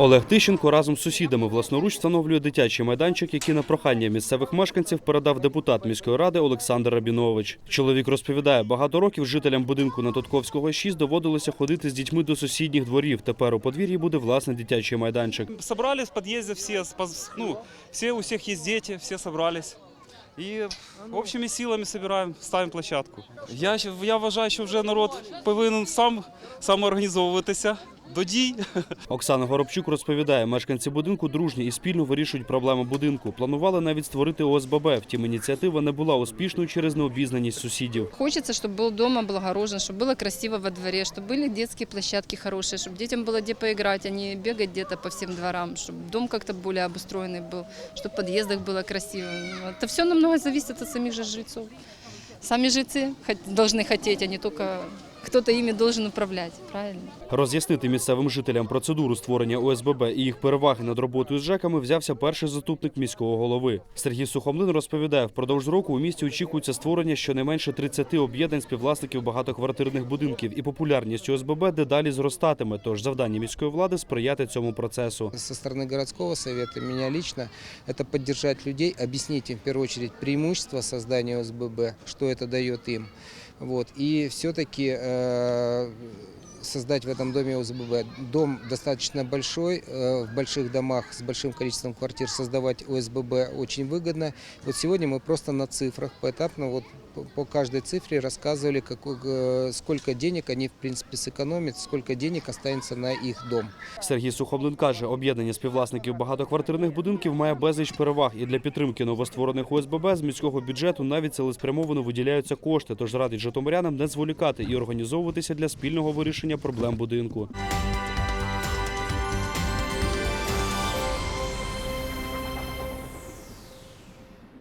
Олег Тищенко разом з сусідами власноруч встановлює дитячий майданчик, який на прохання місцевих мешканців передав депутат міської ради Олександр Рабінович. Чоловік розповідає, багато років жителям будинку на Тотковського 6 доводилося ходити з дітьми до сусідніх дворів. Тепер у подвір'ї буде власний дитячий майданчик. Собрались в с поз- ну, все, у всех есть дети, все собрались. І общими силами собираємо, ставимо площадку. Я, я вважаю, що вже народ повинен сам самоорганізовуватися до дій. Оксана Горобчук розповідає, мешканці будинку дружні і спільно вирішують проблеми будинку. Планували навіть створити ОСББ. Втім, ініціатива не була успішною через необізнаність сусідів. Хочется, чтобы был дом облагорожен, чтобы было красиво во дворе, чтобы были детские площадки хорошие, чтобы детям было где поиграть, а не бегать где-то по всем дворам, чтобы дом как-то более обустроенный был, чтобы в подъездах было красиво. Это все намного зависит от самих же жильцов. Сами жильцы хот- должны хотеть, а не только кто-то ими должен управлять, правильно? Роз'яснити місцевим жителям процедуру створення ОСББ і їх переваги над роботою з ЖЕКами взявся перший заступник міського голови. Сергій Сухомлин розповідає, впродовж року у місті очікується створення щонайменше 30 об'єднань співвласників багатоквартирних будинків, і популярність ОСББ дедалі зростатиме. Тож завдання міської влади сприяти цьому процесу. Со стороны городского совета, меня лично, это поддержать людей, объяснить им в первую очередь преимущества создания ОСББ, что это дает им. Вот. И все-таки э, создать в этом доме ОСББ. Дом достаточно большой, э, в больших домах с большим количеством квартир создавать ОСББ очень выгодно. Вот сегодня мы просто на цифрах поэтапно вот по- по каждой цифре рассказывали, какой, э, сколько денег они в принципе сэкономят, сколько денег останется на их дом. Сергій Сухомлин каже, об'єднання співвласників багатоквартирних будинків має безліч переваг, і для підтримки новостворених ОСББ з міського бюджету навіть цілеспрямовано виділяються кошти. Тож радить житомирянам не зволікати і організовуватися для спільного вирішення проблем будинку.